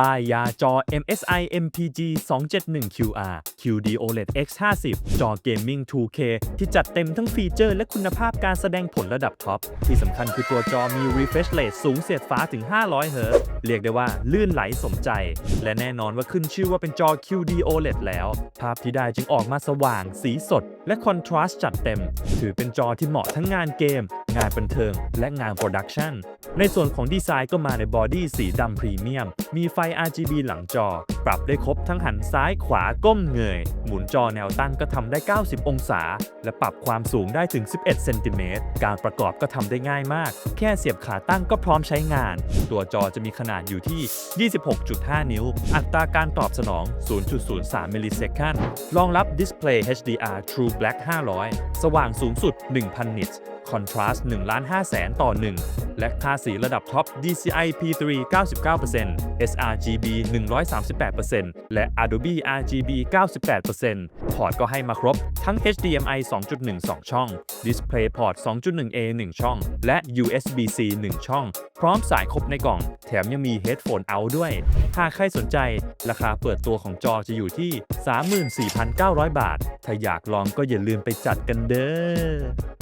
ป้ายยาจอ MSI MPG 271 QR QD OLED X50 จอเกมมิ่ง 2K ที่จัดเต็มทั้งฟีเจอร์และคุณภาพการแสดงผลระดับท็อป ที่สำคัญคือตัวจอมี refresh rate สูงเสียดฟ้าถึง 500 Hz เรียกได้ว่าลื่นไหลสมใจ และแน่นอนว่าขึ้นชื่อว่าเป็นจอ QD OLED แล้ว ภาพที่ได้จึงออกมาสว่าง สีสด และคอนทราสต์จัดเต็ม ถือเป็นจอที่เหมาะทั้งงานเกม งานบันเทิง และงานโปรดักชันในส่วนของดีไซน์ก็มาในบอดี้สีดำพรีเมียม มีไฟ RGB หลังจอ ปรับได้ครบทั้งหันซ้ายขวาก้มเงย หมุนจอแนวตั้งก็ทำได้ 90 องศา และปรับความสูงได้ถึง 11 เซนติเมตร การประกอบก็ทำได้ง่ายมาก แค่เสียบขาตั้งก็พร้อมใช้งาน ตัวจอจะมีขนาดอยู่ที่ 26.5 นิ้ว อัตราการตอบสนอง 0.03 มิลลิเซคันรองรับ Display HDR True Black 500 สว่างสูงสุด 1,000 นิต Contrast 1ล้าน5แสนต่อ 1 และค่าสีระดับท็อป DCI P3 99% sRGB 138%และ Adobe RGB 98%พอร์ตก็ให้มาครบ ทั้ง HDMI 2.1 2 ช่อง DisplayPort 2.1A 1 ช่อง และ USB-C 1 ช่อง พร้อมสายครบในกล่อง แถมยังมี Headphone Out ด้วย หากใครสนใจ ราคาเปิดตัวของจอจะอยู่ที่ 34,900 บาท ถ้าอยากลองก็อย่าลืมไปจัดกันเด้อ